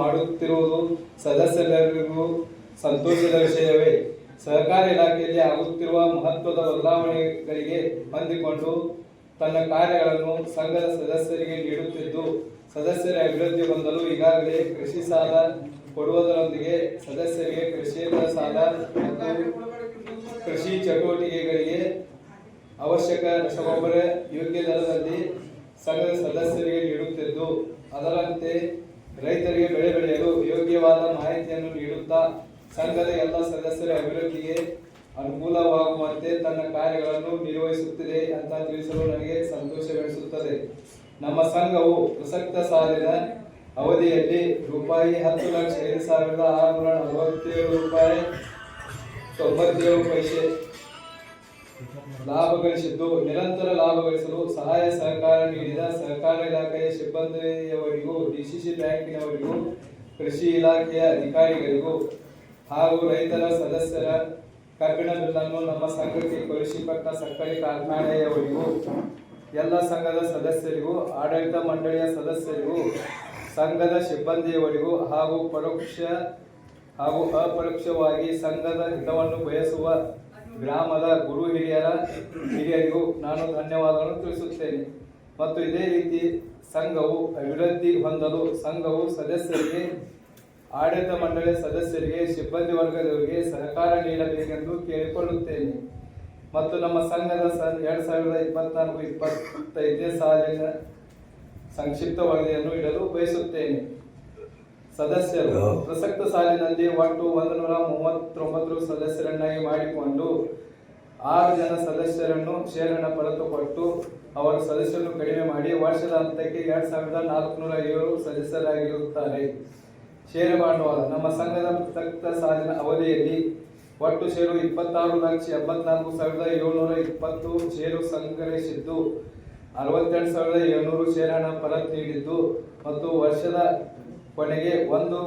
ಮಾಡುತ್ತಿರುವುದು ಸದಸ್ಯರೆಲ್ಲರಿಗೂ ಸಂತೋಷದ ವಿಷಯವೇ. ಸಹಕಾರ ಇಲಾಖೆಯಲ್ಲಿ ಆಗುತ್ತಿರುವ ಮಹತ್ವದ ಬದಲಾವಣೆಗಳಿಗೆ ಹೊಂದಿಕೊಂಡು ತನ್ನ ಕಾರ್ಯಗಳನ್ನು ಸಂಘದ ಸದಸ್ಯರಿಗೆ ನೀಡುತ್ತಿದ್ದು, ಸದಸ್ಯರ ಅಭಿವೃದ್ಧಿ ಹೊಂದಲು ಈಗಾಗಲೇ ಕೃಷಿ ಸಾಲ ಕೊಡುವುದರೊಂದಿಗೆ ಸದಸ್ಯರಿಗೆ ಕೃಷಿಯೇತರ ಸಾಲ ಮತ್ತು ಕೃಷಿ ಚಟುವಟಿಕೆಗಳಿಗೆ ಅವಶ್ಯಕ ರಸಗೊಬ್ಬರ ಯೋಗ್ಯ ದರದಲ್ಲಿ ಸಂಘದ ಸದಸ್ಯರಿಗೆ ನೀಡುತ್ತಿದ್ದು, ಅದರಂತೆ ರೈತರಿಗೆ ಬೆಳೆ ಬೆಳೆಯಲು ಯೋಗ್ಯವಾದ ಮಾಹಿತಿಯನ್ನು ನೀಡುತ್ತಾ ಸಂಘದ ಎಲ್ಲ ಸದಸ್ಯರ ಅಭಿವೃದ್ಧಿಗೆ ಅನುಕೂಲವಾಗುವಂತೆ ತನ್ನ ಕಾರ್ಯಗಳನ್ನು ನಿರ್ವಹಿಸುತ್ತಿದೆ ಅಂತ ತಿಳಿಸಲು ನನಗೆ ಸಂತೋಷವೆನಿಸುತ್ತದೆ ನಮ್ಮ ಸಂಘವು ಪ್ರಸಕ್ತ ಸಾಲಿನ ಅವಧಿಯಲ್ಲಿ ರೂಪಾಯಿ ಹತ್ತು ಲಕ್ಷ ಐದು ಸಾವಿರದ ಆರುನೂರ ನಲವತ್ತೇಳು ರೂಪಾಯಿ, ತೊಂಬತ್ತೇಳು ಪೈಸೆ ಲಾಭ ಗಳಿಸಿದ್ದು, ನಿರಂತರ ಲಾಭ ಗಳಿಸಲು ಸಹಾಯ ಸಹಕಾರ ನೀಡಿದ ಸಹಕಾರ ಇಲಾಖೆಯ ಸಿಬ್ಬಂದಿಯವರಿಗೂ ಡಿಸಿಸಿ ಬ್ಯಾಂಕಿನವರಿಗೂ, ಕೃಷಿ ಇಲಾಖೆಯ ಅಧಿಕಾರಿಗಳಿಗೂ ಹಾಗೂ ರೈತರ ಸದಸ್ಯರ ಕಬ್ಬಿಣ ಬಿಲ್ಲನ್ನು ನಮ್ಮ ಸಂಘಕ್ಕೆ ಕಳುಹಿಸಿಕೊಟ್ಟ ಸಕ್ಕರೆ ಕಾರ್ಖಾನೆಯವರಿಗೂ, ಎಲ್ಲ ಸಂಘದ ಸದಸ್ಯರಿಗೂ, ಆಡಳಿತ ಮಂಡಳಿಯ ಸದಸ್ಯರಿಗೂ, ಸಂಘದ ಸಿಬ್ಬಂದಿಯವರಿಗೂ ಹಾಗೂ ಪರೋಕ್ಷ ಹಾಗೂ ಅಪರೋಕ್ಷವಾಗಿ ಸಂಘದ ಹಿತವನ್ನು ಬಯಸುವ ಗ್ರಾಮದ ಗುರು ಹಿರಿಯರ ಹಿರಿಯರಿಗೂ ನಾನು ಧನ್ಯವಾದಗಳನ್ನು ತಿಳಿಸುತ್ತೇನೆ. ಮತ್ತು ಇದೇ ರೀತಿ ಸಂಘವು ಅಭಿವೃದ್ಧಿ ಹೊಂದಲು ಸಂಘವು ಸದಸ್ಯರಿಗೆ, ಆಡಳಿತ ಮಂಡಳಿ ಸದಸ್ಯರಿಗೆ, ಸಿಬ್ಬಂದಿ ವರ್ಗದವರಿಗೆ ಸಹಕಾರ ನೀಡಬೇಕೆಂದು ಕೇಳಿಕೊಳ್ಳುತ್ತೇನೆ. ಮತ್ತು ನಮ್ಮ ಸಂಘದ ಎರಡು ಸಾವಿರದ ಇಪ್ಪತ್ನಾಲ್ಕು, ಇಪ್ಪತ್ತೈದನೇ ಸಾಲಿನ ಸಂಕ್ಷಿಪ್ತ ವರದಿಯನ್ನು ಇಡಲು ಬಯಸುತ್ತೇನೆ. ಸದಸ್ಯರು ಪ್ರಸಕ್ತ ಸಾಲಿನಲ್ಲಿ ಒಟ್ಟು ಒಂದು ನೂರ ಮೂವತ್ತೊಂಬತ್ತು ಸದಸ್ಯರನ್ನಾಗಿ ಮಾಡಿಕೊಂಡು ಆರು ಜನ ಸದಸ್ಯರನ್ನು ಷೇರನ್ನ ಪಡೆದುಕೊಟ್ಟು ಅವರ ಸದಸ್ಯರನ್ನು ಕಡಿಮೆ ಮಾಡಿ ವರ್ಷದ ಹಂತಕ್ಕೆ ಎರಡ್ ಸಾವಿರದ ನಾಲ್ಕುನೂರ ಏಳು ಸದಸ್ಯರಾಗಿರುತ್ತಾರೆ. ಷೇರು ಬಂಡವಾಳ ನಮ್ಮ ಸಂಘದ ಪ್ರಸಕ್ತ ಸಾಲಿನ ಅವಧಿಯಲ್ಲಿ ಒಟ್ಟು ಷೇರು ಇಪ್ಪತ್ತಾರು ಲಕ್ಷ ಎಂಬತ್ನಾಲ್ಕು ಸಾವಿರದ ಏಳ್ನೂರ ಇಪ್ಪತ್ತು ಷೇರು ಸಂಗ್ರಹಿಸಿದ್ದು ಅರವತ್ತೆರಡು ಸಾವಿರದ ಏಳ್ನೂರು ಷೇರನ್ನ ಹಣ ಪರತ್ ನೀಡಿದ್ದು ಮತ್ತು ವರ್ಷದ ಕೊನೆಗೆ ಒಂದು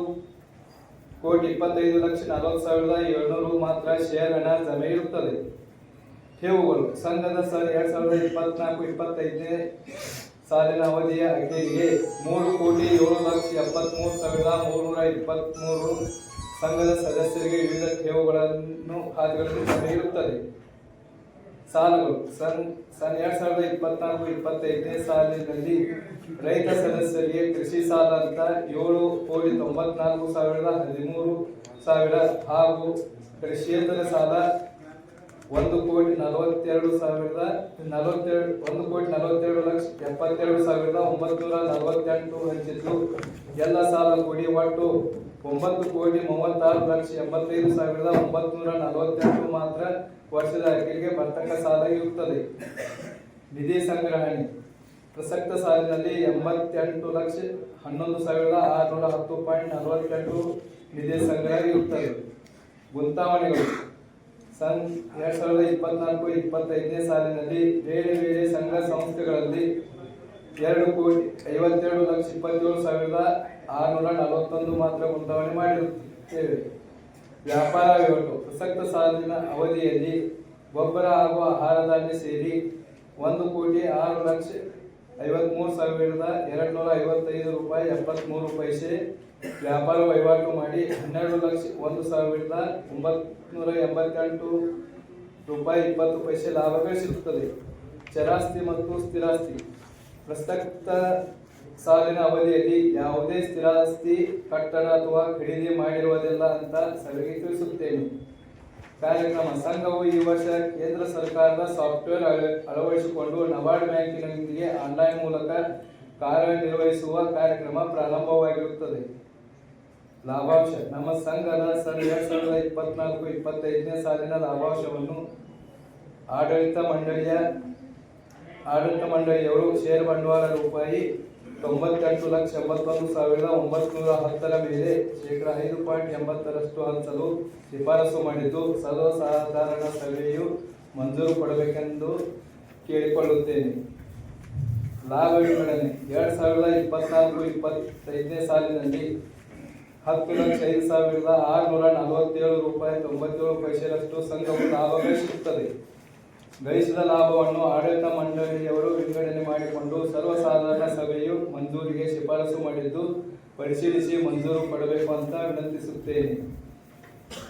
ಕೋಟಿ ಇಪ್ಪತ್ತೈದು ಲಕ್ಷ ನಲವತ್ತು ಸಾವಿರದ ಏಳ್ನೂರು ಮಾತ್ರ ಶೇರ್ ಹಣ ಜಮೆ ಇರುತ್ತದೆ. ಠೇವುಗಳು ಸಂಘದ ಸ ಎರಡ್ ಸಾವಿರದ ಇಪ್ಪತ್ನಾಲ್ಕು, ಇಪ್ಪತ್ತೈದನೇ ಸಾಲಿನ ಅವಧಿಯ ಅಖಿಲಿಗೆ ಮೂರು ಕೋಟಿ ಏಳು ಲಕ್ಷ ಎಪ್ಪತ್ತ್ಮೂರು ಸಾವಿರದ ಮೂರುನೂರ ಇಪ್ಪತ್ತ್ಮೂರು ಸಂಘದ ಸದಸ್ಯರಿಗೆ ವಿವಿಧ ಠೇವುಗಳನ್ನು ಖಾತೆಗಳಲ್ಲಿ ಜಮೆ ಇರುತ್ತದೆ. ಸಾಲಗಳು. ಸನ್ ಸನ್ ಎರಡ್ ಸಾವಿರದ ಇಪ್ಪತ್ನಾಲ್ಕು, ಇಪ್ಪತ್ತೈದನೇ ಸಾಲಿನಲ್ಲಿ ರೈತ ಸದಸ್ಯರಿಗೆ ಕೃಷಿ ಸಾಲ ಅಂತ ಏಳು ಕೋಟಿ ತೊಂಬತ್ನಾಲ್ಕು ಸಾವಿರದ ಹದಿಮೂರು ಸಾವಿರ ಹಾಗೂ ಕೃಷಿಯೇತರ ಸಾಲ ಒಂದು ಕೋಟಿ ನಲವತ್ತೆರಡು ಸಾವಿರದ ನಲವತ್ತೆರಡು, ಒಂದು ಕೋಟಿ ನಲವತ್ತೆರಡು ಲಕ್ಷ ಎಪ್ಪತ್ತೆರಡು ಸಾವಿರದ ಒಂಬತ್ತುನೂರ ನಲವತ್ತೆಂಟು ಹಂಚಿದ್ದು. ಎಲ್ಲ ಸಾಲ ಕೂಡಿ ಒಟ್ಟು ಒಂಬತ್ತು ಕೋಟಿ ಮೂವತ್ತಾರು ಲಕ್ಷ ಎಂಬತ್ತೈದು ಸಾವಿರದ ಒಂಬತ್ತುನೂರ ನಲವತ್ತೆಂಟು ಮಾತ್ರ ವರ್ಷದ ಅಖಿಲಿಗೆ ಬರ್ತಕ್ಕ ಸಾಲ ಇರುತ್ತದೆ. ನಿಧಿ ಸಂಗ್ರಹಣೆ. ಪ್ರಸಕ್ತ ಸಾಲಿನಲ್ಲಿ ಎಂಬತ್ತೆಂಟು ಲಕ್ಷ ಹನ್ನೊಂದು ಸಾವಿರದ ಆರುನೂರ ಹತ್ತು ಪಾಯಿಂಟ್ ನಲವತ್ತೆಂಟು ನಿಧಿ ಸಂಗ್ರಹ ಇರುತ್ತದೆ. ಗುಂತಾವಣೆಗಳು. ಸನ್ ಎರಡ್ ಸಾವಿರದ ಇಪ್ಪತ್ನಾಲ್ಕು, ಇಪ್ಪತ್ತೈದನೇ ಸಾಲಿನಲ್ಲಿ ಬೇರೆ ಬೇರೆ ಸಂಘ ಸಂಸ್ಥೆಗಳಲ್ಲಿ ಎರಡು ಕೋಟಿ ಐವತ್ತೆರಡು ಲಕ್ಷ ಇಪ್ಪತ್ತೇಳು ಸಾವಿರದ ಆರುನೂರ ನಲವತ್ತೊಂದು ಮಾತ್ರ ಉಂಟಾವಣೆ ಮಾಡಿರುತ್ತೇವೆ. ವ್ಯಾಪಾರ ವಹಿವಾಟು ಪ್ರಸಕ್ತ ಸಾಲಿನ ಅವಧಿಯಲ್ಲಿ ಗೊಬ್ಬರ ಹಾಗೂ ಆಹಾರ ಧಾನ್ಯ ಸೇರಿ ಒಂದು ಕೋಟಿ ಆರು ಲಕ್ಷ ಐವತ್ಮೂರು ಸಾವಿರದ ಎರಡು ನೂರ ಐವತ್ತೈದು ರೂಪಾಯಿ ಎಪ್ಪತ್ತ್ಮೂರು ಪೈಸೆ ವ್ಯಾಪಾರ ವಹಿವಾಟು ಮಾಡಿ ಹನ್ನೆರಡು ಲಕ್ಷ ಒಂದು ಸಾವಿರದ ಒಂಬತ್ನೂರ ಎಂಬತ್ತೆಂಟು ರೂಪಾಯಿ ಇಪ್ಪತ್ತು ಪೈಸೆ ಲಾಭ ಗಳಿಸಿರುತ್ತದೆ. ಚರಾಸ್ತಿ ಮತ್ತು ಸ್ಥಿರಾಸ್ತಿ. ಪ್ರಸಕ್ತ ಸಾಲಿನ ಅವಧಿಯಲ್ಲಿ ಯಾವುದೇ ಸ್ಥಿರಾಸ್ತಿ ಕಟ್ಟಡ ಅಥವಾ ಖರೀದಿ ಮಾಡಿರುವುದಿಲ್ಲ ಅಂತ ಸಭೆಗೆ ತಿಳಿಸುತ್ತೇನೆ. ಕಾರ್ಯಕ್ರಮ ಸಂಘವು ಈ ವರ್ಷ ಕೇಂದ್ರ ಸರ್ಕಾರದ ಸಾಫ್ಟ್ವೇರ್ ಅಳ- ಅಳವಡಿಸಿಕೊಂಡು ನಬಾರ್ಡ್ ಬ್ಯಾಂಕಿನೊಂದಿಗೆ ಆನ್ಲೈನ್ ಮೂಲಕ ಕಾರ್ಯನಿರ್ವಹಿಸುವ ಕಾರ್ಯಕ್ರಮ ಪ್ರಾರಂಭವಾಗಿರುತ್ತದೆ. ಲಾಭಾಂಶ. ನಮ್ಮ ಸಂಘದ ಸರ್ ಎರಡ್ ಸಾವಿರದ ಇಪ್ಪತ್ನಾಲ್ಕು, ಇಪ್ಪತ್ತೈದನೇ ಸಾಲಿನ ಲಾಭಾಂಶವನ್ನು ಆಡಳಿತ ಮಂಡಳಿಯ ಆಡಳಿತ ಮಂಡಳಿಯವರು ಷೇರು ಬಂಡವಾಳ ರೂಪಾಯಿ ತೊಂಬತ್ತೆಂಟು ಲಕ್ಷ ಎಂಬತ್ತೊಂದು ಸಾವಿರದ ಒಂಬತ್ನೂರ ಹತ್ತರ ಮೇಲೆ ಶೇಕಡ ಐದು ಪಾಯಿಂಟ್ ಎಂಬತ್ತರಷ್ಟು ಹಂಚಲು ಶಿಫಾರಸು ಮಾಡಿದ್ದು ಸರ್ವಸಾಧಾರಣ ಸಭೆಯು ಮಂಜೂರು ಕೊಡಬೇಕೆಂದು ಕೇಳಿಕೊಳ್ಳುತ್ತೇನೆ. ಲಾಭ ವಿಂಗಡಣೆ ಎರಡು ಸಾವಿರದ ಇಪ್ಪತ್ನಾಲ್ಕು ಇಪ್ಪತ್ತೈದನೇ ಸಾಲಿನಲ್ಲಿ ಹತ್ತು ಲಕ್ಷ ಐದು ಸಾವಿರದ ಆರುನೂರ ನಲವತ್ತೇಳು ರೂಪಾಯಿ ತೊಂಬತ್ತೇಳು ಪೈಸೆಯಷ್ಟು ಸಂಘವು ಲಾಭ ಗಳಿಸುತ್ತದೆ. ಗಳಿಸಿದ ಲಾಭವನ್ನು ಆಡಳಿತ ಮಂಡಳಿಯವರು ವಿಂಗಡಣೆ ಮಾಡಿಕೊಂಡು ಸರ್ವಸಾಧಾರಣ ಸಭೆಯು ಮಂಜೂರಿಗೆ ಶಿಫಾರಸು ಮಾಡಿದ್ದು ಪರಿಶೀಲಿಸಿ ಮಂಜೂರು ಪಡಬೇಕು ಅಂತ ವಿನಂತಿಸುತ್ತೇನೆ.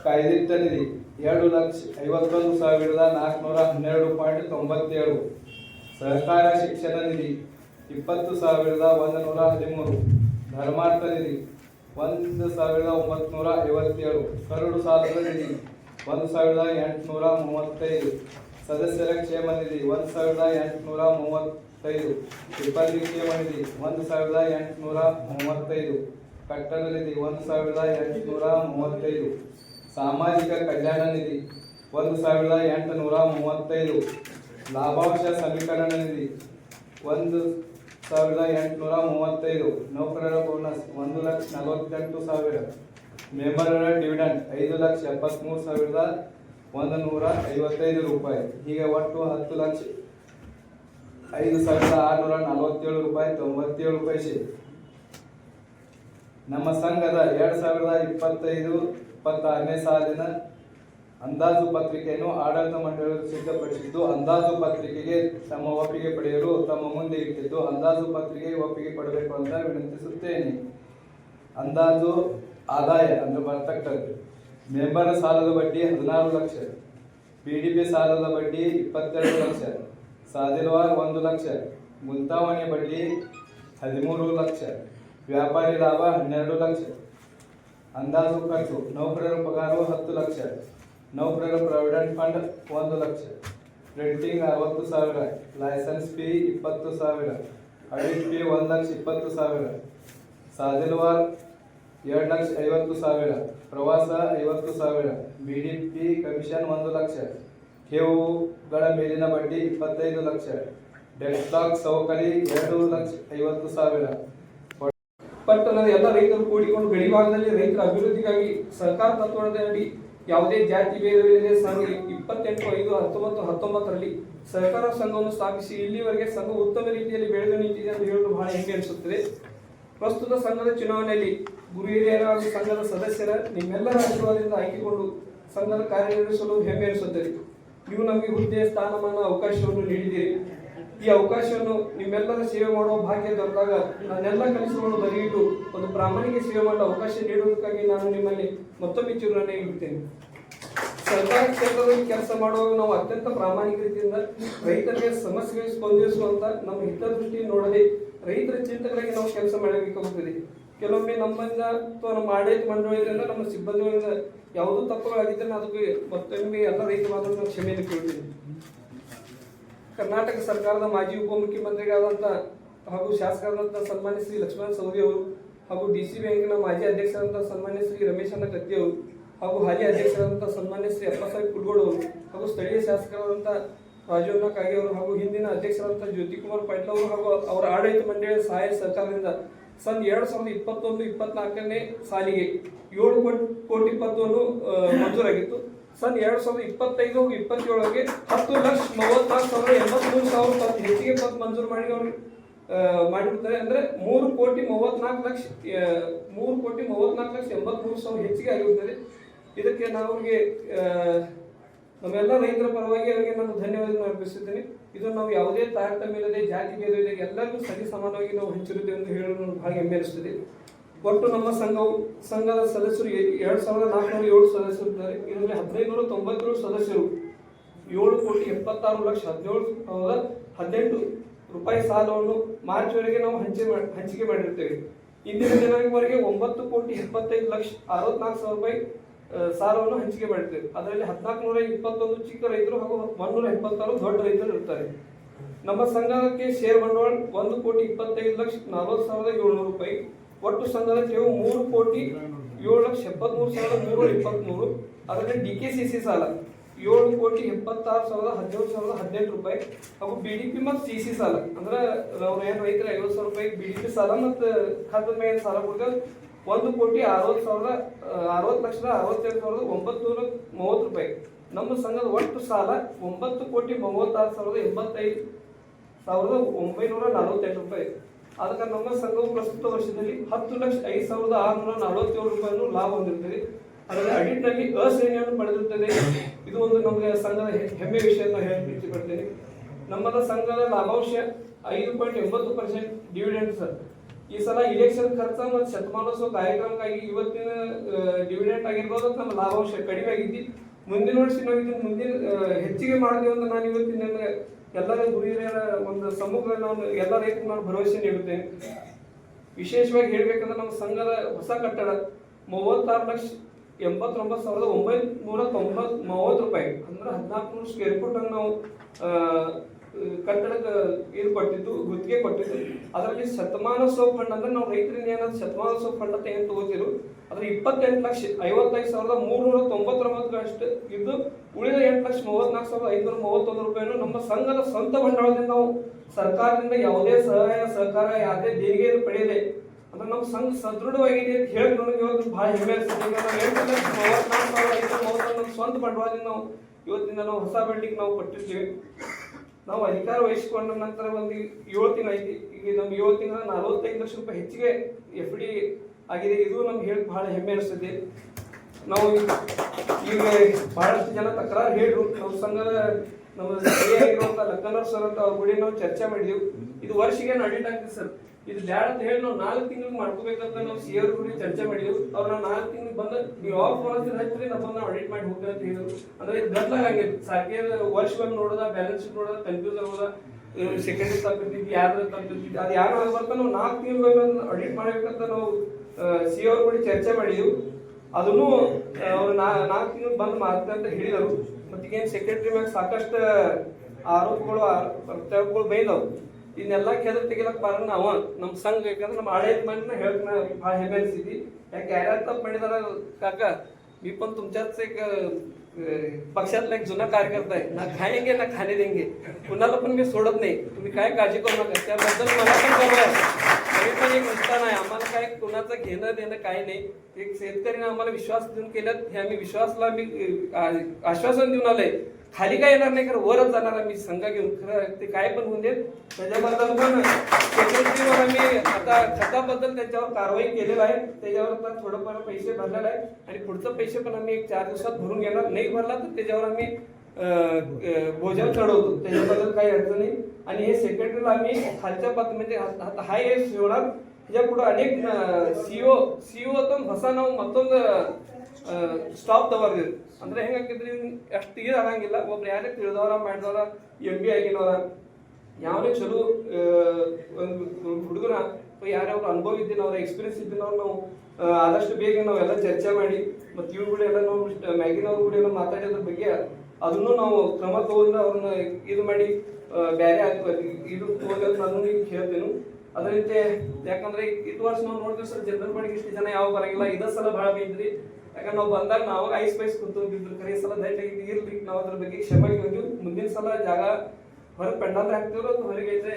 ಕಾಯ್ದಿಟ್ಟ ನಿಧಿ ಎರಡು ಲಕ್ಷ ಐವತ್ತೊಂದು ಸಾವಿರದ ನಾಲ್ಕುನೂರ ಹನ್ನೆರಡು ಪಾಯಿಂಟ್ ತೊಂಬತ್ತೇಳು. ಸಹಕಾರ ಶಿಕ್ಷಣ ನಿಧಿ ಇಪ್ಪತ್ತು ಸಾವಿರದ ಒಂದು ನೂರ ಹದಿಮೂರು. ಧರ್ಮಾರ್ಥ ನಿಧಿ ಒಂದು ಸಾವಿರದ ಒಂಬತ್ನೂರ ಐವತ್ತೇಳು. ಕರಡು ಸಾಲದ ನಿಧಿ ಒಂದು ಸಾವಿರದ ಎಂಟುನೂರ ಮೂವತ್ತೈದು. ಸದಸ್ಯರ ಕ್ಷೇಮ ನಿಧಿ ಒಂದು ಸಾವಿರದ ಎಂಟುನೂರ ಮೂವತ್ತೈದು. ಸಿಬ್ಬಂದಿ ಕ್ಷೇಮ ನಿಧಿ ಒಂದು ಸಾವಿರದ ಎಂಟುನೂರ ಮೂವತ್ತೈದು. ಕಟ್ಟಡ ನಿಧಿ ಒಂದು ಸಾವಿರದ ಎಂಟುನೂರ ಮೂವತ್ತೈದು. ಸಾಮಾಜಿಕ ಕಲ್ಯಾಣ ನಿಧಿ ಒಂದು ಸಾವಿರದ ಎಂಟುನೂರ ಮೂವತ್ತೈದು. ಲಾಭಾಂಶ ಸಮೀಕರಣ ನಿಧಿ ಒಂದು ಸಾವಿರದ ಎಂಟುನೂರ ಮೂವತ್ತೈದು. ನೌಕರರ ಬೋನಸ್ ಒಂದು ಲಕ್ಷ ನಲವತ್ತೆಂಟು ಸಾವಿರ. ಮೆಂಬರರ ಡಿವಿಡೆಂಡ್ ಐದು ಲಕ್ಷ ಎಪ್ಪತ್ತ್ಮೂರು ಸಾವಿರದ ಒಂದು ನೂರ ಐವತ್ತೈದು ರೂಪಾಯಿ. ಹೀಗೆ ಒಟ್ಟು ಹತ್ತು ಲಕ್ಷ. ಐದು ಸಾವಿರದ ಆರುನೂರ ನಲವತ್ತೇಳು ರೂಪಾಯಿ, ತೊಂಬತ್ತೇಳು ಪೈಸೆ ನಮ್ಮ ಸಂಘದ ಎರಡು ಸಾವಿರದ ಇಪ್ಪತ್ತೈದು ಇಪ್ಪತ್ತಾರನೇ ಸಾಲಿನ ಅಂದಾಜು ಪತ್ರಿಕೆಯನ್ನು ಆಡಳಿತ ಮಂಡಳಿಯವರು ಸಿದ್ಧಪಡಿಸಿದ್ದು, ಅಂದಾಜು ಪತ್ರಿಕೆಗೆ ತಮ್ಮ ಒಪ್ಪಿಗೆ ಪಡೆಯಲು ತಮ್ಮ ಮುಂದೆ ಇಟ್ಟಿದ್ದು, ಅಂದಾಜು ಪತ್ರಿಕೆ ಒಪ್ಪಿಗೆ ಪಡಬೇಕು ಅಂತ ವಿನಂತಿಸುತ್ತೇನೆ. ಅಂದಾಜು ಆದಾಯ ಅಂದ್ರೆ ಬರ್ತಕ್ಕಂಥದ್ದು. ಮೆಂಬರ್ ಸಾಲದ ಬಡ್ಡಿ ಹದಿನಾರು ಲಕ್ಷ, ಪಿ ಡಿ ಪಿ ಸಾಲದ ಬಡ್ಡಿ ಇಪ್ಪತ್ತೆರಡು ಲಕ್ಷ, ಸಾದಿಲ್ವಾರ್ ಒಂದು ಲಕ್ಷ, ಮುಂತಾವಣೆ ಬಡ್ಡಿ ಹದಿಮೂರು ಲಕ್ಷ, ವ್ಯಾಪಾರಿ ಲಾಭ ಹನ್ನೆರಡು ಲಕ್ಷ. ಅಂದಾಜು ಖರ್ಚು, ನೌಕರರ ಪಗಾರು ಹತ್ತು ಲಕ್ಷ, ನೌಕರರ ಪ್ರಾವಿಡೆಂಟ್ ಫಂಡ್ ಒಂದು ಲಕ್ಷ. ಪ್ರಿಂಟಿಂಗ್ ಅರವತ್ತು ಸಾವಿರ, ಲೈಸೆನ್ಸ್ ಫೀ ಇಪ್ಪತ್ತು ಸಾವಿರ ಅಡಿಟ್ ಫೀ ಒಂದು ಲಕ್ಷ ಇಪ್ಪತ್ತು ಸಾವಿರ. ಸಾದಿಲ್ವಾರ್ ಎರಡು ಲಕ್ಷ ಐವತ್ತು ಸಾವಿರ, ಪ್ರವಾಸ ಐವತ್ತು ಸಾವಿರ, ಬಿ ಡಿ ಪಿ ಕಮಿಷನ್ ಒಂದು ಲಕ್ಷ ಠೇವುಗಳ ಮೇಲಿನ ಬಡ್ಡಿ ಇಪ್ಪತ್ತೈದು ಲಕ್ಷ ಡೆಸ್ಟಾಕ್ ಸ್ಟಾಕ್ ಸೌಕರ್ಯ ಎರಡು ಲಕ್ಷ ಐವತ್ತು ಸಾವಿರ. ಪಟ್ಟಣದ ಎಲ್ಲ ರೈತರು ಕೂಡಿಕೊಂಡು ಗಡಿ ಭಾಗದಲ್ಲಿ ರೈತರ ಅಭಿವೃದ್ಧಿಗಾಗಿ ಸರ್ಕಾರ ತತ್ವದಡಿ ಯಾವುದೇ ಜಾತಿ ಭೇದವಿಲ್ಲದೆ ಸಂಘ ಇಪ್ಪತ್ತೆಂಟು ಐದು ಹತ್ತೊಂಬತ್ತು ಹತ್ತೊಂಬತ್ತರಲ್ಲಿ ಸಹಕಾರ ಸಂಘವನ್ನು ಸ್ಥಾಪಿಸಿ ಇಲ್ಲಿವರೆಗೆ ಸಂಘ ಉತ್ತಮ ರೀತಿಯಲ್ಲಿ ಬೆಳೆದು ನಿಂತಿದೆ ಅಂತ ಹೇಳಲು ಬಹಳ ಹೆಮ್ಮೆ ಅನಿಸುತ್ತದೆ. ಪ್ರಸ್ತುತ ಸಂಘದ ಚುನಾವಣೆಯಲ್ಲಿ ಗುರು ಹಿರಿಯರ ಹಾಗೂ ಸಂಘದ ಸದಸ್ಯರ ನಿಮ್ಮೆಲ್ಲರ ಆಶೀರ್ವಾದದಿಂದ ಆಯ್ಕೆಗೊಂಡು ಸಂಘದ ಕಾರ್ಯನಿರ್ವಹಿಸಲು ಹೆಮ್ಮೆ ಅನಿಸುತ್ತದೆ ನೀವು ನಮಗೆ ಹುದ್ದೆ ಸ್ಥಾನಮಾನ ಅವಕಾಶವನ್ನು ನೀಡಿದ್ದೀರಿ. ಈ ಅವಕಾಶವನ್ನು ನಿಮ್ಮೆಲ್ಲರ ಸೇವೆ ಮಾಡುವ ಭಾಗ್ಯ ದೊರೆತಾಗ ನನ್ನೆಲ್ಲ ಕೆಲಸಗಳನ್ನು ಬರೆಯಿಟ್ಟು ಒಂದು ಪ್ರಾಮಾಣಿಕ ಸೇವೆ ಮಾಡಲು ಅವಕಾಶ ನೀಡುವುದಕ್ಕಾಗಿ ನಾನು ನಿಮ್ಮಲ್ಲಿ ಮತ್ತೊಮ್ಮೆ ಚಿರನೆ ಇಡುತ್ತೇನೆ. ಸರ್ಕಾರ ಕ್ಷೇತ್ರದಲ್ಲಿ ಕೆಲಸ ಮಾಡುವಾಗ ನಾವು ಅತ್ಯಂತ ಪ್ರಾಮಾಣಿಕ ರೀತಿಯಿಂದ ರೈತರಿಗೆ ಸಮಸ್ಯೆಗಳಿಗೆ ಸ್ಪಂದಿಸುವಂತ ನಮ್ಮ ಹಿತದೃಷ್ಟಿ ನೋಡದೆ ರೈತರ ಚಿಂತನೆಗಳಿಗೆ ನಾವು ಕೆಲಸ ಮಾಡಬೇಕಾಗುತ್ತದೆ. ಕೆಲವೊಮ್ಮೆ ನಮ್ಮಿಂದ ಅಥವಾ ನಮ್ಮ ಮಂಡಳಿಯಿಂದ ನಮ್ಮ ಸಿಬ್ಬಂದಿಗಳಿಂದ ಯಾವುದೂ ತಪ್ಪುಗಳಾಗಿದ್ದರೆ ನಾನು ಅದಕ್ಕೆ ಮತ್ತೊಮ್ಮೆ ಎಲ್ಲ ರೈತ ಮಾತ್ರ ಕ್ಷಮೆಯನ್ನು ಕೇಳ್ತೀನಿ. ಕರ್ನಾಟಕ ಸರ್ಕಾರದ ಮಾಜಿ ಉಪಮುಖ್ಯಮಂತ್ರಿಗಳಾದಂಥ ಹಾಗೂ ಶಾಸಕರಾದಂಥ ಸನ್ಮಾನ್ಯ ಶ್ರೀ ಲಕ್ಷ್ಮಣ ಸವದಿ ಅವರು ಹಾಗೂ ಡಿ ಸಿ ಬ್ಯಾಂಕಿನ ಮಾಜಿ ಅಧ್ಯಕ್ಷರಾದಂಥ ಸನ್ಮಾನ್ಯ ಶ್ರೀ ರಮೇಶ್ ಅಣ್ಣ ಕತ್ತಿ ಅವರು ಹಾಗೂ ಹಾಲಿ ಅಧ್ಯಕ್ಷರಾದಂಥ ಸನ್ಮಾನ್ಯ ಶ್ರೀ ಅಪ್ಪಸಾಹೇಬ್ ಕುಡ್ಗೋಡು ಅವರು ಹಾಗೂ ಸ್ಥಳೀಯ ಶಾಸಕರಾದಂಥ ರಾಜಣ್ಣ ಕಾಗೆ ಅವರು ಹಾಗೂ ಹಿಂದಿನ ಅಧ್ಯಕ್ಷರಾದಂಥ ಜ್ಯೋತಿಕುಮಾರ್ ಪಾಟೀಲ್ ಅವರು ಹಾಗೂ ಅವರ ಆಡಳಿತ ಮಂಡಳಿಯ ಸಹಾಯ ಸಹಕಾರದಿಂದ ಸನ್ ಎರಡು ಸಾವಿರದ ಇಪ್ಪತ್ತೊಂದು, ಇಪ್ಪತ್ನಾಲ್ಕನೇ ಸಾಲಿಗೆ ಏಳು ಕೋಟಿ ಕೋಟಿ ಇಪ್ಪತ್ತೊಂದು ಮಂಜೂರಾಗಿತ್ತು. ಸನ್ ಎರಡು ಸಾವಿರದ ಇಪ್ಪತ್ತೈದು, ಇಪ್ಪತ್ತೇಳಕ್ಕೆ ಹತ್ತು ಲಕ್ಷ ಮೂವತ್ನಾಲ್ಕು ಸಾವಿರದ ಎಂಬತ್ಮೂರು ಸಾವಿರ ಪತ್ ಹೆಚ್ಚಿಗೆ ಪತ್ ಮಂಜೂರು ಮಾಡಿ ಅವರು ಮಾಡಿರ್ತಾರೆ ಅಂದ್ರೆ ಮೂರು ಕೋಟಿ ಮೂವತ್ನಾಲ್ಕು ಲಕ್ಷ ಮೂರು ಕೋಟಿ ಮೂವತ್ನಾಲ್ಕು ಲಕ್ಷ ಎಂಬತ್ಮೂರು ಸಾವಿರ ಹೆಚ್ಚಿಗೆ ಆಗಿರುತ್ತದೆ ಇದಕ್ಕೆ ನಾವು ಅವ್ರಿಗೆ ನಮ್ಮೆಲ್ಲ ರೈತರ ಪರವಾಗಿ ಅವರಿಗೆ ನಾನು ಧನ್ಯವಾದಗಳನ್ನು ಅರ್ಪಿಸುತ್ತೇನೆ. ಇದು ನಾವು ಯಾವುದೇ ತಾರತಮ್ಯ ಇಲ್ಲದೆ ಜಾತಿ ಎಲ್ಲರೂ ಎಲ್ಲರಿಗೂ ಸರಿ ಸಮಾನವಾಗಿ ನಾವು ಹಂಚಿರುತ್ತೇವೆ ಎಂದು ಹೇಳಲು ನನಗೆ ಬಹಳ ಹೆಮ್ಮೆ ಅನಿಸುತ್ತದೆ ಒಟ್ಟು ನಮ್ಮ ಸಂಘವು, ಸಂಘದ ಸದಸ್ಯರು ಎರಡು ಸಾವಿರದ ನಾಲ್ಕುನೂರ ಏಳು ಸದಸ್ಯರು ಇದ್ದಾರೆ. ಇದರಲ್ಲಿ ಹದಿನೈದು ತೊಂಬತ್ತೇಳು ಸದಸ್ಯರು ಏಳು ಕೋಟಿ ಎಪ್ಪತ್ತಾರು ಲಕ್ಷ ಹದಿನೇಳು ಸಾವಿರದ ಹದಿನೆಂಟು ರೂಪಾಯಿ ಸಾಲವನ್ನು ಮಾರ್ಚ್ವರೆಗೆ ನಾವು ಹಂಚಿ ಹಂಚಿಕೆ ಮಾಡಿರ್ತೇವೆ ಇಂದಿನ ದಿನವರೆಗೆ ಒಂಬತ್ತು ಕೋಟಿ ಎಪ್ಪತ್ತೈದು ಲಕ್ಷ ಅರವತ್ನಾಲ್ಕು ಸಾವಿರ ರೂಪಾಯಿ ಸಾಲವನ್ನು ಹಂಚಿಕೆ ಮಾಡಿರ್ತೇವೆ ಅದರಲ್ಲಿ ಹದಿನಾಲ್ಕು ನೂರ ಇಪ್ಪತ್ತೊಂದು ಚಿಕ್ಕ ರೈತರು ಹಾಗೂ ಒಂದೂರ ಎಪ್ಪತ್ತಾರು ದೊಡ್ಡ ರೈತರು ಇರ್ತಾರೆ. ನಮ್ಮ ಸಂಘಕ್ಕೆ ಶೇರ್ ಬಂಡವಾಳ ಒಂದು ಕೋಟಿ ಇಪ್ಪತ್ತೈದು ಲಕ್ಷ ನಲವತ್ತು ಸಾವಿರದ ಏಳ್ನೂರು ರೂಪಾಯಿ. ಒಟ್ಟು ಸಂಘದ ಠೇವು ಮೂರು ಕೋಟಿ ಏಳು ಲಕ್ಷ ಎಪ್ಪತ್ಮೂರು ಸಾವಿರದ ಮೂರು ಇಪ್ಪತ್ಮೂರು. ಅದರಲ್ಲಿ ಡಿ ಕೆ ಸಿ ಸಿ ಸಾಲ, ಏಳು ಕೋಟಿ ಎಪ್ಪತ್ತಾರು ಸಾವಿರದ ಹದಿನೇಳು ಸಾವಿರದ ಹದಿನೆಂಟು ರೂಪಾಯಿ. ಹಾಗೂ ಬಿ ಡಿ ಪಿ ಮತ್ತು ಸಿ ಸಿ ಸಾಲ, ಅಂದ್ರೆ ಅವ್ರು ಏನು ರೈತರ ಐವತ್ತು ಸಾವಿರ ರೂಪಾಯಿ ಬಿ ಡಿ ಪಿ ಸಾಲ ಮತ್ತು ಖಾತೆ ಮೇಲೆ ಸಾಲ ಕೊಡ್ತಾರೆ. ಒಂದು ಕೋಟಿ ಅರವತ್ತು ಸಾವಿರದ ಅರವತ್ತು ಲಕ್ಷದ ಅರವತ್ತೇಳು ಸಾವಿರದ ಒಂಬತ್ತು ಮೂವತ್ತು ರೂಪಾಯಿ. ನಮ್ಮ ಸಂಘದ ಒಟ್ಟು ಸಾಲ ಒಂಬತ್ತು ಕೋಟಿ ಮೂವತ್ತಾರು ಸಾವಿರದ ಎಂಬತ್ತೈದು ಸಾವಿರದ ಒಂಬೈನೂರ ನಲವತ್ತೆಂಟು ರೂಪಾಯಿ. ಅದಕ್ಕೆ ನಮ್ಮ ಸಂಘವು ಪ್ರಸ್ತುತ ವರ್ಷದಲ್ಲಿ ಹತ್ತು ಲಕ್ಷ ಐದು ಸಾವಿರದ ಆರುನೂರ ನಲವತ್ತೇಳು ರೂಪಾಯಿಯನ್ನು ಲಾಭ ಹೊಂದಿರುತ್ತದೆ. ಅದರಲ್ಲಿ ಅಡಿಟ್ನಲ್ಲಿ ಅಶ್ರೇಣಿಯನ್ನು ಪಡೆದಿರುತ್ತದೆ. ಇದು ಒಂದು ನಮಗೆ ಸಂಘದ ಹೆಮ್ಮೆ ವಿಷಯ ಅಂತ ಹೇಳಿ ಇಚ್ಛೆಪಡ್ತೇನೆ ನಮ್ಮದ ಸಂಘದ ಲಾಭಾಂಶ ಐದು ಪಾಯಿಂಟ್ ಎಂಬತ್ತು ಪರ್ಸೆಂಟ್ ಡಿವಿಡೆಂಡ್ ಸರ್. ಈ ಸಲ ಇಲೆಕ್ಷನ್ ಖರ್ಚ ಮತ್ತು ಶತಮಾನೋತ್ಸವ ಕಾರ್ಯಕ್ರಮಕ್ಕಾಗಿ ಇವತ್ತಿನ ಡಿವಿಡೆಂಟ್ ಆಗಿರ್ಬೋದು ನಮ್ಮ ಲಾಭಾಂಶ ಕಡಿಮೆ ಆಗಿದ್ದು. ಮುಂದಿನ ವರ್ಷ ನಾವು ಮುಂದಿನ ಹೆಚ್ಚಿಗೆ ಮಾಡಿದೆವು ಅಂತ ನಾನು ಇವತ್ತಿನ ಎಲ್ಲರ ಗುರಿಯರ ಒಂದು ಸಮ್ಮುಖದಲ್ಲಿ ನಾನು ಎಲ್ಲ ರೈತರು ನಾನು ಭರವಸೆ ನೀಡುತ್ತೇನೆ. ವಿಶೇಷವಾಗಿ ಹೇಳಬೇಕಂದ್ರೆ ನಮ್ಮ ಸಂಘದ ಹೊಸ ಕಟ್ಟಡ ಮೂವತ್ತಾರು ಲಕ್ಷ ಎಂಬತ್ತೊಂಬತ್ತು ಸಾವಿರದ ಒಂಬೈನೂರ ತೊಂಬತ್ ಮೂವತ್ತು ರೂಪಾಯಿ. ಅಂದ್ರೆ ಹದಿನಾಲ್ಕು ನೂರು ಸ್ಕ್ವೇರ್ ಫುಟ್ ಅನ್ನು ನಾವು ಕಟ್ಟಡಕ್ಕೆ ಇದು ಕೊಟ್ಟಿದ್ದು, ಗುತ್ತಿಗೆ ಕೊಟ್ಟಿದ್ದು. ಅದರಲ್ಲಿ ಶತಮಾನೋತ್ಸವ ಫಂಡ್ ಅಂದ್ರೆ ನಾವು ರೈತರಿಂದ ಏನಾದ್ರು ಶತಮಾನೋತ್ಸವ ಫಂಡ್ ಅಂತ ಏನು ತಗೋತಿರು ಅದ್ರ ಇಪ್ಪತ್ತೆಂಟು ಲಕ್ಷ, ಐವತ್ತೈದು ಸಾವಿರದ ಮೂರ್ನೂರ ತೊಂಬತ್ತೊಂಬತ್ತು ಅಷ್ಟು. ಇದ್ದು ಉಳಿದ ಎಂಟು ಲಕ್ಷ ಮೂವತ್ನಾಲ್ಕು ಸಾವಿರದ ಐನೂರ ಮೂವತ್ತೊಂದು ರೂಪಾಯಿನು ನಮ್ಮ ಸಂಘದ ಸ್ವಂತ ಬಂಡವಾಳದಿಂದ ನಾವು ಸರ್ಕಾರದಿಂದ ಯಾವುದೇ ಸಹಾಯ, ಸಹಕಾರ, ಯಾವುದೇ ದೇಣಿಗೆಯನ್ನು ಪಡೆಯದೆ. ಅಂದ್ರೆ ನಮ್ಮ ಸಂಘ ಸದೃಢವಾಗಿದೆ ಅಂತ ಹೇಳಿ ನನಗೆ ಇವತ್ತು ಬಹಳ ಹೆಮ್ಮೆ ಅನಿಸುತ್ತೆ. ಎಂಟು ಲಕ್ಷ ಮೂವತ್ನಾಲ್ಕು ಸಾವಿರದ ಮೂವತ್ತೊಂದು ಸ್ವಂತ ಬಂಡವಾಳದಿಂದ ನಾವು ಇವತ್ತಿಂದ ನಾವು ಹೊಸ ಬಿಲ್ಡಿಂಗ್ ನಾವು ಕೊಟ್ಟಿರ್ತೀವಿ. ನಾವು ಅಧಿಕಾರ ವಹಿಸಿಕೊಂಡ ನಂತರ ಒಂದು ಏಳು ತಿಂಗಳು ಐತಿ. ಈಗ ನಮ್ಗೆ ಏಳು ತಿಂಗಳ ನಲವತ್ತೈದು ಲಕ್ಷ ರೂಪಾಯಿ ಹೆಚ್ಚಿಗೆ ಎಫ್ ಡಿ ಆಗಿದೆ. ಇದು ನಮ್ಗೆ ಹೇಳಿ ಬಹಳ ಹೆಮ್ಮೆ ಅನಿಸ್ತದೆ ನಾವು ಈಗ ಬಹಳಷ್ಟು ಜನ ತಕರಾರು ಹೇಳಿದ್ರು ನಮ್ಮ ಸಂಘದ ನಮ್ಮ ಲಕ್ಕನರ್ ಸರ್ ಅಂತ ಅವ್ರ ಗುಡಿ ನಾವು ಚರ್ಚೆ ಮಾಡಿದೆವು. ಇದು ವರ್ಷಿಗೆ ಅಡಿಟ್ ಆಗ್ತದೆ ಸರ್? ಇದು ಬ್ಯಾಡ ಅಂತ ಹೇಳಿ ನಾವು ನಾಲ್ಕು ತಿಂಗಳು ಮಾಡ್ಕೋಬೇಕಂತ ನಾವು ಸಿ ಆರ್ ಗುಡಿ ಚರ್ಚೆ ಮಾಡಿದೆವು. ಅವ್ರು ನಾವು ನಾಲ್ಕು ತಿಂಗಳಿಗೆ ಬಂದ, ನೀವು ಯಾವ ಫೋನ್ ಹಚ್ಚಿದ್ರೆ ನಮ್ಮನ್ನ ಅಡಿಟ್ ಮಾಡಿ ಹೋಗ್ತೇವೆ ಅಂತ ಹೇಳಿದ್ರು. ಅಂದ್ರೆ ಇದು ಹಂಗೆ ಸಾಕೆ ವರ್ಷ ಬಂದು ನೋಡೋದ ಬ್ಯಾಲೆನ್ಸ್ ಶೀಟ್ ನೋಡೋದ ಕನ್ಫ್ಯೂಸ್ ಆಗೋದ ಸೆಕೆಂಡ್ ತಪ್ಪಿರ್ತಿದ್ವಿ ಯಾರ ತಪ್ಪಿರ್ತಿದ್ವಿ ಅದು ಯಾರು ಒಳಗೆ ಬರ್ತಾ ನಾವು ನಾಲ್ಕು ತಿಂಗಳು ಅಡಿಟ್ ಮಾಡ್ಬೇಕಂತ ನಾವು ಸಿ ಅವ್ರ ಕೂಡ ಚರ್ಚೆ ಮಾಡಿದ್ವಿ. ಅದನ್ನು ಅವ್ರು ನಾಲ್ಕು ತಿಂಗಳು ಬಂದ್ ಮಾಡ್ತಾರೆ ಅಂತ ಹೇಳಿದರು. ಮತ್ತೀಗೇನು ಸೆಕ್ರೆಟರಿ ಮ್ಯಾಗ ಸಾಕಷ್ಟು ಆರೋಪಗಳು ಪ್ರತ್ಯಾರೋಪಗಳು ಬೈದವು ಇದನ್ನೆಲ್ಲ ಕೆದರ್ ತೆಗಿಲಕ್ ಬಾರ ನಾವು ನಮ್ಮ ಸಂಘ ಯಾಕಂದ್ರೆ ನಮ್ಮ ಹಳೆ ಮಣ್ಣ ಹೇಳಕ್ ನಾ ಭಾಳ ಹೆಮ್ಮೆ ಅನ್ಸಿದ್ವಿ ಯಾಕೆ ಯಾರ್ಯಾರು ತಪ್ಪು ಮಾಡಿದಾರ काका मी पण तुमच्याच एक अं, पक्षातला एक जुना कार्यकर्ता आहे ना खाएंगे ना खाणे देंगे कुणाला पण मी सोडत नाही तुम्ही काय काळजी करू नका त्याबद्दल मला पण गर्व आहे आम्ही पण एक नुसता नाही आम्हाला काय कुणाचं घेणं देणं काही नाही एक शेतकरीने आम्हाला विश्वास देऊन केल्यात हे आम्ही विश्वासला आम्ही अं, आश्वासन देऊन आलंय खाली काय येणार नाही खरं वरच जाणार आम्ही संघ घेऊन खरं ते काय पण होऊन देत त्याच्याबद्दल पण सेक्रेटरीवर आम्ही आता खताबद्दल त्याच्यावर कारवाई केलेलं आहे त्याच्यावर आता थोडंफार पैसे भरलेलं आहे आणि पुढचं पैसे पण आम्ही एक चार दिवसात भरून घेणार नाही भरला तर त्याच्यावर आम्ही अं, अं, भोजन चढवतो त्याच्याबद्दल काही अडचण नाही आणि हे सेक्रेटरीला आम्ही खालच्या पात म्हणजे आता हा हे शिवणार ह्याच्या पुढे अनेक ಸಿಒ ಸಿಒ ಅಂತ ಹೊಸ ನಾವು ಮತ್ತೊಂದು ಸ್ಟಾಪ್ ತಗೋರ್ದಿವಿ ಅಂದ್ರೆ ಹೆಂಗಾಕಿದ್ರಿ ಅಷ್ಟು ಇದು ಆಗಂಗಿಲ್ಲ ಒಬ್ರು ಯಾರೇ ತಿಳಿದವರ, ಮಾಡಿದವರ ಎಂ ಬಿ ಆಗಿನವರ ಯಾವನೇ ಚಲೋ ಒಂದು ಹುಡುಗನ ಯಾರ್ಯಾವ ಅನುಭವ ಇದ್ದಿನವ್ರ ಎಕ್ಸ್ಪೀರಿಯನ್ಸ್ ಇದ್ದಿನವ್ರು ನಾವು ಆದಷ್ಟು ಬೇಗ ನಾವೆಲ್ಲ ಚರ್ಚೆ ಮಾಡಿ, ಮತ್ತು ಇವ್ರ ಕೂಡ ಎಲ್ಲ ನಾವು ಮ್ಯಾಗಿನವ್ರ ಕೂಡ ಎಲ್ಲ ಮಾತಾಡಿದ್ರ ಬಗ್ಗೆ ಅದನ್ನು ನಾವು ಕ್ರಮ ತಗೊಂಡು ಅವ್ರನ್ನ ಇದು ಮಾಡಿ ಬೇರೆ ಬ್ಯಾರೆ ಆಗ್- ಇದು ತಗೊಂಡು ನಾನು ಈಗ ಹೇಳ್ತೇನೆ. ಅದೇ ರೀತಿ ಯಾಕಂದ್ರೆ ಇದು ವರ್ಷ ನಾವು ನೋಡಿದ್ರೆ ಸರ್ ಜನರಲ್ ಬಾಡಿಗೆ ಇಷ್ಟು ಜನ ಯಾವ ಬರಂಗಿಲ್ಲ, ಇದ ಸಲ ಭಾಳ ಬೈದ್ರಿ ಯಾಕಂದ್ರೆ ನಾವು ಬಂದಾಗ ನಾವು ಐಸ್ ಪೈಸ್ ಕುಂತೋಗಿದ್ರು ಕರೆ ಸಲ ದಯವಿಟ್ಟು ಇರ್ಲಿ. ನಾವು ಅದ್ರ ಬಗ್ಗೆ ಕ್ಷಮೆ ಕೇಳ್ತೀವಿ. ಮುಂದಿನ ಸಲ ಜಾಗ ಹೊರಗೆ ಪೆಂಡಲ್ ಹಾಕ್ತಿರೋ ಅದು ಹೊರಗೆ ಐತೆ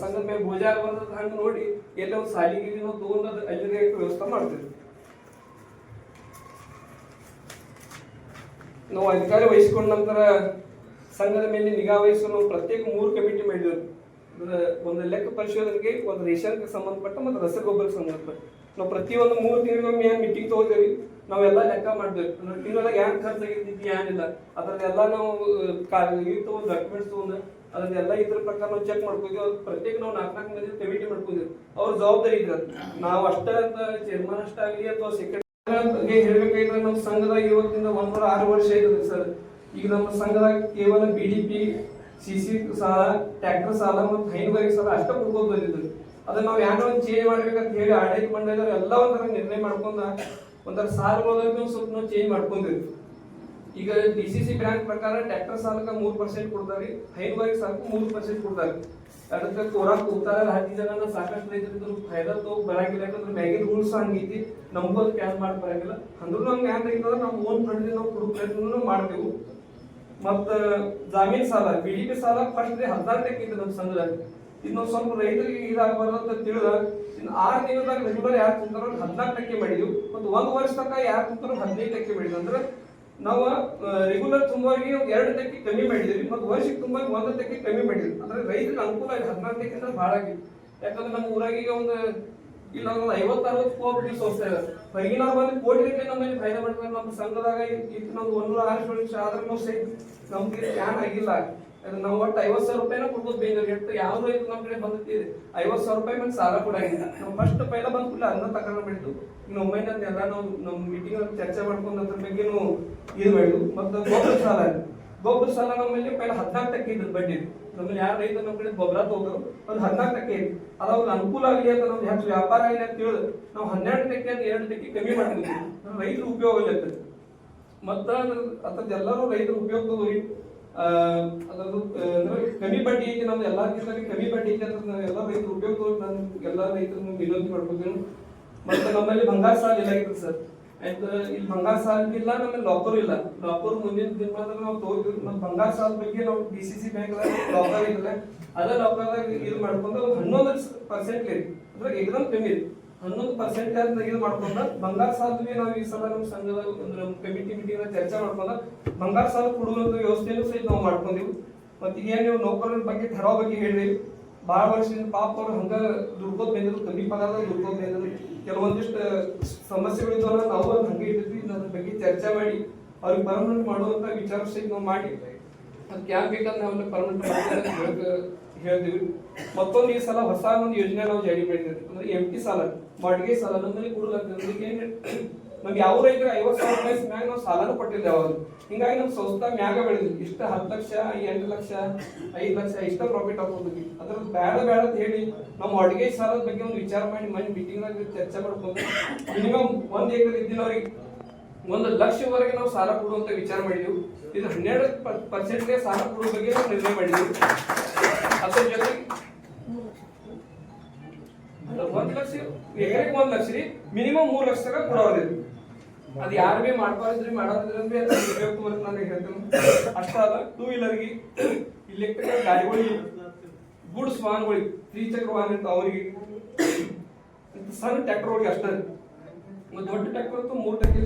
ಸಂಘದ ಮೇಲೆ ಭೋಜ ಬರ್ತದ ಹಂಗೆ ನೋಡಿ ಎಲ್ಲ ಒಂದು ಸಾಲಿ ಗೀಲಿ ನಾವು ತಗೊಂಡು ಅದು ಅಲ್ಲಿಗೆ ವ್ಯವಸ್ಥೆ ಮಾಡ್ತೀವಿ. ನಾವು ಅಧಿಕಾರ ವಹಿಸಿಕೊಂಡ ನಂತರ ಸಂಘದ ಮೇಲೆ ನಿಗಾ ವಹಿಸಲು ಪ್ರತ್ಯೇಕ ಮೂರು ಕಮಿಟಿ ಮಾಡಿದ್ವಿ. ಅಂದ್ರೆ ಒಂದು ಲೆಕ್ಕ ಪರಿಶೋಧನೆಗೆ, ಒಂದು ರೇಷನ್ಗೆ ಸಂಬಂಧಪಟ್ಟ ಮತ್ತು ರಸಗೊಬ್ಬರಕ್ಕೆ ಸಂಬಂಧಪಟ್ಟ. ನಾವು ಪ್ರತಿಯೊಂದು ಮೂರು ತಿಂಗಳಿಗೊಮ್ಮೆ ಏನು ಮೀಟಿಂಗ್ ತಗೋತೇವಿ, ನಾವೆಲ್ಲ ಲೆಕ್ಕ ಮಾಡ್ಬೇಕು. ಅಂದ್ರೆ ಏನು ಖರ್ಚು ಆಗಿದ್ದು ಏನಿಲ್ಲ ಅದ್ರದ್ದೆಲ್ಲ ನಾವು ಇದು ತಗೊಂಡು ಡಾಕ್ಯುಮೆಂಟ್ಸ್ ತಗೊಂಡು ಅದನ್ನೆಲ್ಲ ಇದ್ರ ಪ್ರಕಾರ ನಾವು ಚೆಕ್ ಮಾಡ್ಕೋತೀವಿ. ಅವ್ರು ಪ್ರತ್ಯೇಕ ನಾವು ನಾಲ್ಕು ನಾಲ್ಕು ಮಂದಿ ಕಮಿಟಿ ಮಾಡ್ಕೋತೀವಿ. ಅವ್ರ ಜವಾಬ್ದಾರಿ ಇದ್ರ ನಾವು ಅಷ್ಟೇ ಅಂತ ಚೇರ್ಮನ್ ಅಷ್ಟಾಗಲಿ ಅಥವಾ ಸೆಕ್ರೆಟರಿ ಹೇಳ್ಬೇಕಾಗಿದ್ರೆ ನಮ್ಮ ಸಂಘದಾಗ ಇವತ್ತಿಂದ ಒಂದೂರ ಆರು ವರ್ಷ ಇದೆ ಸರ್. ಈಗ ನಮ್ಮ ಸಂಘದಾಗ ಕೇವಲ B D P C C ಸಾಲ, ಟ್ರ್ಯಾಕ್ಟರ್ ಸಾಲ ಮತ್ತು ಹೈನುಗಾರಿಕೆ ಸಾಲ ಅಷ್ಟೇ ಕೊಡ್ಬೋದು ಬಂದಿದ್ದು. ಅದನ್ನ ನಾವು ಯಾರೋ ಒಂದು ಚೇಂಜ್ ಮಾಡ್ಬೇಕಂತ ಹೇಳಿ ಆಡಳಿತ ಮಂಡಳಿದವ್ರು ಎಲ್ಲ ಒಂಥರ ನಿರ್ಣಯ ಮಾಡ್ಕೊಂಡ ಒಂಥರ ಸಾಲಗಳೊಳಗೆ ನಾವು ಸ್ವಲ್ಪ ನಾವು ಚೇಂಜ್ ಮಾಡ್ಕೊಂಡಿದ್ವಿ. ಈಗ ಡಿ ಸಿ ಸಿ ಬ್ಯಾಂಕ್ ಪ್ರಕಾರ ಟ್ರ್ಯಾಕ್ಟರ್ ಸಾಲಕ್ಕೆ ಮೂರು ಪರ್ಸೆಂಟ್ ಕೊಡ್ತಾರೆ ಹೈನುಗಾರಿಕೆ ಸಾಲಕ್ಕೆ ಮೂರು ಪರ್ಸೆಂಟ್ ಕೊಡ್ತಾರೆ. ಅದಕ್ಕೆ ಕೋರಾಕ್ ಕೂತಾರ ಹತ್ತಿ ಜನ ಸಾಕಷ್ಟು ರೈತರಿದ್ರು ಫೈದಾ ತೋ ಬರಂಗಿಲ್ಲ ಯಾಕಂದ್ರೆ ಮ್ಯಾಗಿನ ರೂಲ್ಸ್ ಹಂಗೈತಿ ನಮ್ಗೂ ಅದು ಕ್ಯಾನ್ ಮಾಡಿ ಬರಂಗಿಲ್ಲ ಅಂದ್ರೂ ನಮ್ಗೆ ಹ್ಯಾಂಗ ಐತಂದ್ರೆ ನಾವು ಓನ್ ಫಂಡ್ ನಾವು ಕೊಡೋ ಪ್ರಯತ್ನ ಮಾಡ್ತೇವೆ. ಮತ್ತ, ಜಾಮೀನ್ ಸಾಲ ಬಿ ಡಿ ಪಿ ಸಾಲ ಫಸ್ಟ್ ಹದಿನಾರು ಟಕ್ಕೆ ಇತ್ತು ನಮ್ಮ ಸಂಘದಾಗ ಇನ್ನು ಸ್ವಲ್ಪ ರೈತರಿಗೆ ಇದಾಗಬಾರ್ದು ಅಂತ ತಿಳಿದ ಇನ್ನು ಆರು ತಿಂಗಳದಾಗ ರೆಗ್ಯುಲರ್ ಯಾರು ಕುಂತಾರೋ ಹದಿನಾಲ್ಕು ಟಕ್ಕೆ ಮಾಡಿದ್ವಿ. ಮತ್ತು ಒಂದು ವರ್ಷ ತನಕ ಯಾರು ಕುಂತಾರೋ ಹದಿನೈದು ಟಕ್ಕೆ ಮಾಡಿದ್ವಿ. ಅಂದ್ರೆ ನಾವು ರೆಗ್ಯುಲರ್ ತುಂಬಾಗಿ ಎರಡು ಟಕ್ಕೆ ಕಮ್ಮಿ ಮಾಡಿದ್ವಿ. ಮತ್ತು ವರ್ಷಕ್ಕೆ ತುಂಬಾ ಒಂದು ಟಕ್ಕೆ ಕಮ್ಮಿ ಮಾಡಿದ್ವಿ. ಅಂದ್ರೆ ರೈತರಿಗೆ ಅನುಕೂಲ ಆಗಿ ಹದಿನಾಲ್ಕು ಟಕ್ಕೆ ಅಂದ್ರೆ ಭಾಳ ಆಗಿತ್ತು ಯಾಕಂದ್ರೆ ನಮ್ಮ ಊರಾಗ ಈಗ ಒಂದು ಇಲ್ಲ ಒಂದು ಐವತ್ತು, ಅರವತ್ತು ಕೋಟಿ ಸಂಸ್ಥೆ ಇದೆ ಹೊರಗಿನವ್ರು ಬಂದು ಕೋಟಿ ರೀತಿ ನಮ್ಮಲ್ಲಿ ಫಾಯ್ದೆ ಮಾಡ್ತಾರೆ ನಮ್ಮ ಸಂಘದಾಗ ಇತ್ತು ನಮ್ಗೆ ಒಂದೂರ ಆರು ನಿಮಿಷ ಆದ್ರೆ ನಾವು ಸೈ ನಮ್ಗೆ ಸ್ಕ್ಯಾನ್ ಆಗಿಲ್ಲ. ನಾವು ಒಟ್ಟು ಐವತ್ತು ಸಾವಿರ ರೂಪಾಯಿನ ಕೊಡ್ಬೋದು ಬೇಂದ್ರೆ ಎಷ್ಟು ಯಾವ ರೈತ ನಮ್ಮ ಕಡೆ ಬಂದಿದ್ದೀರಿ? ಐವತ್ತು ಸಾವಿರ ರೂಪಾಯಿ ಮೇಲೆ ಸಾಲ ಕೊಡಂಗಿಲ್ಲ ನಾವು ಫಸ್ಟ್ ಪೈಲ ಬಂದ ಕೂಡ ಅದನ್ನ ತಗೊಂಡು ಬಿಡ್ತು ಇನ್ನು ಒಮ್ಮೆ ಎಲ್ಲ ನಾವು ನಮ್ಮ ಮೀಟಿಂಗ್ ಚರ್ಚೆ ಮಾಡ್ಕೊಂಡು ಅದ್ರ ಬಗ್ಗೆನೂ ಇದು ಮಾಡಿದ್ವು ಮತ್ತು ಸಾಲ. ಗೊಬ್ಬರ ಸಾಲ ನಮ್ಮಲ್ಲಿ ಪೈಲ ಹದಿನಾಲ್ಕು ಟಕ್ಕೆ ಇದ್ರ ಬಡ್ಡಿ ನಮ್ಮಲ್ಲಿ ಯಾರು ರೈತ ನಮ್ಮ ಕಡೆ ಗೊಬ್ಬರ ತಗೋರು ಒಂದು ಹದಿನಾಲ್ಕು ಟಕ್ಕೆ ಇದೆ ಅದು ಅವ್ರಿಗೆ ಅನುಕೂಲ ಆಗಲಿ ಅಂತ ನಮ್ದು ಹೆಚ್ಚು ವ್ಯಾಪಾರ ಆಗಲಿ ಅಂತ ತಿಳಿದು ನಾವು ಹನ್ನೆರಡು ಟಕ್ಕೆ ಅಂತ ಎರಡು ಟಕ್ಕೆ ಕಮ್ಮಿ ಮಾಡಿದ್ವಿ. ರೈತರು ಉಪಯೋಗ ಇಲ್ಲ ಮತ್ತ ಅದ್ರದ್ದು ಎಲ್ಲರೂ ರೈತರು ಉಪಯೋಗ ಆ, ಅದ್ರದ್ದು ಅಂದ್ರೆ ಕಮ್ಮಿ ಬಡ್ಡಿ ಐತಿ ನಮ್ದು ಎಲ್ಲಕ್ಕಿಂತ ಕಮ್ಮಿ ಬಡ್ಡಿ ಐತಿ ಅಂತ ಎಲ್ಲ ರೈತರು ಉಪಯೋಗ ನಾನು ಎಲ್ಲ ರೈತರನ್ನು ವಿನಂತಿ ಮಾಡ್ಕೊತೀನಿ. ಮತ್ತೆ ನಮ್ಮಲ್ಲಿ ಬಂಗಾರ ಸಾಲ ಇಲ್ಲ ಸರ್. ಆಯ್ತು, ಇಲ್ಲಿ ಬಂಗಾರ ಸಾಲ ಇಲ್ಲ, ನಮಗೆ ಲಾಕರ್ ಇಲ್ಲ. ಲಾಕರ್ ಮುಂದಿನ ದಿನದಾಗ ನಾವು ತಗೋತೀವಿ ಮತ್ತೆ ಬಂಗಾರ ಸಾಲ ಬಗ್ಗೆ ನಾವು D C C bank locker ಇದ್ರೆ ಅದೇ ಲಾಕರ್ದಾಗ ಇದು ಮಾಡ್ಕೊಂಡು ಹನ್ನೊಂದು ಪರ್ಸೆಂಟ್ ಇದೆ ಅಂದ್ರೆ ಎಕ್ದಮ್ ಕಮ್ಮಿ ಇದೆ ಹನ್ನೊಂದು ಪರ್ಸೆಂಟ್ ಇದು ಮಾಡ್ಕೊಂಡ? ಬಂಗಾರ ಸಾಲ ನಾವು ಈ ಸಲ ನಮ್ಮ ಸಂಘದ ನಮ್ಮ ಕಮಿಟಿ ಮೀಟಿಂಗ್ ಚರ್ಚೆ ಮಾಡ್ಕೊಂಡ ಬಂಗಾರ ಸಾಲ ಕೊಡುವಂತ ವ್ಯವಸ್ಥೆನೂ ಸಹಿತ ನಾವು ಮಾಡ್ಕೊಂಡಿವಿ. ಮತ್ತೆ ಏನ್ ನೀವು ನೌಕರರ ಬಗ್ಗೆ ಥರ ಬಗ್ಗೆ ಹೇಳ್ರಿ. ಭಾಳ ವರ್ಷದಿಂದ ಪಾಪ ಅವ್ರು ಹಂಗ ದುಡ್ಕೋದ್ ಬಂದಿದ್ರು ಕಮ್ಮಿ ಪಗಾರದಾಗ ದುಡ್ಕೋದ್ ಬಂದಿದ್ರು ಕೆಲವೊಂದಿಷ್ಟು ಸಮಸ್ಯೆಗಳಿದ್ದಾವ ನಾವು ಅದನ್ನ ಹಂಗೆ ಇಟ್ಟಿದ್ವಿ ಅದ್ರ ಬಗ್ಗೆ ಚರ್ಚೆ ಮಾಡಿ, ಅವ್ರಿಗೆ ಪರ್ಮನೆಂಟ್ ಮಾಡುವಂತ ವಿಚಾರ ಸಹಿತ ನಾವು ಮಾಡಿ. ಅದಕ್ಕೆ ಯಾಕೆ ಬೇಕಂದ್ರೆ ನಾವು ಪರ್ಮನೆಂಟ್ ಮಾಡ್ತಾರೆ ಹೇಳ್ತೀವಿ. ಮತ್ತೊಂದು ಈ ಸಲ ಹೊಸ ಒಂದು ಯೋಜನೆ ನಾವು ಜಾರಿ ಮಾಡಿದ್ವಿ ಅಂದ್ರೆ ಎಂ ಟಿ ಸಾಲ ಬಾಡಿಗೆ ಸಾಲ, ನಮ್ಮಲ್ಲಿ ಕೊಡಲಾಗ್ತದೆ ಏನು ನಮ್ಗೆ ಯಾವ ರೈತರ ಐವತ್ ಸಾವಿರ ರೂಪಾಯಿ ಮ್ಯಾಗ ನಾವು ಸಾಲನೂ ಕೊಟ್ಟಿಲ್ಲ ಯಾವಾಗ ಹಿಂಗಾಗಿ ನಮ್ಮ ಸಂಸ್ಥೆ ಮ್ಯಾಗ ಬೆಳೆದ್ವಿ ಇಷ್ಟ ಹತ್ತು ಲಕ್ಷ, ಎಂಟು ಲಕ್ಷ, ಐದು ಲಕ್ಷ, ಇಷ್ಟ ಪ್ರಾಫಿಟ್ ಆಗ್ಬೋದು. ಅದ್ರ ಬೇಡ ಬೇಡ ಅಂತ ಹೇಳಿ ನಮ್ಮ ಅಡುಗೆ ಸಾಲದ ಬಗ್ಗೆ ಒಂದು ವಿಚಾರ ಮಾಡಿ ಮನೆ ಮೀಟಿಂಗ್ ಚರ್ಚೆ ಮಾಡ್ಕೊಂಡು ಮಿನಿಮಮ್ ಒಂದ್ ಏಕರ್ ಇದ್ದಿನವ್ರಿಗೆ ಒಂದು ಲಕ್ಷವರೆಗೆ ನಾವು ಸಾಲ ಕೊಡುವಂತ ವಿಚಾರ ಮಾಡಿದ್ವಿ. ಇದು ಹನ್ನೆರಡು ಪರ್ಸೆಂಟ್ಗೆ ಸಾಲ ಕೊಡುವ ಬಗ್ಗೆ ನಾವು ನಿರ್ಣಯ ಮಾಡಿದ್ವಿ. ಅದ್ರ ಜೊತೆಗೆ ಒಂದು ಲಕ್ಷ, ಎಕರೆಗೆ ಒಂದ್ ಲಕ್ಷ ರೀ ಮಿನಿಮಮ್ ಮೂರ್ ಲಕ್ಷ ತನಕ ಕೊಡೋದಿಲ್ಲ ಅದು ಯಾರು ಭೀ ಮಾಡ್ಬಾರ್ದ್ರಿ ಉಪಯೋಗ ಬರುತ್ತೆ ನಾನು ಹೇಳ್ತೀನಿ. ಅಷ್ಟ ಅಲ್ಲ ಟೂ ವೀಲರ್ಗೆ ಇಲೆಕ್ಟ್ರಿಕಲ್ ಗಾಡಿಗಳಿಗೆ ಗೂಡ್ಸ್ ವಾಹನಗಳಿಗೆ ತ್ರಿಚಕ್ರ ವಾಹನ ಇರ್ತಾವ ಅವರಿಗೆ. ಸಣ್ಣ ಟ್ರ್ಯಾಕ್ಟರ್ ಒಳಗೆ ಅಷ್ಟೇ. ಮತ್ತೆ ದೊಡ್ಡ ಟ್ರ್ಯಾಕ್ಟರ್ ಮೂರು ಟಕ್ಕೆ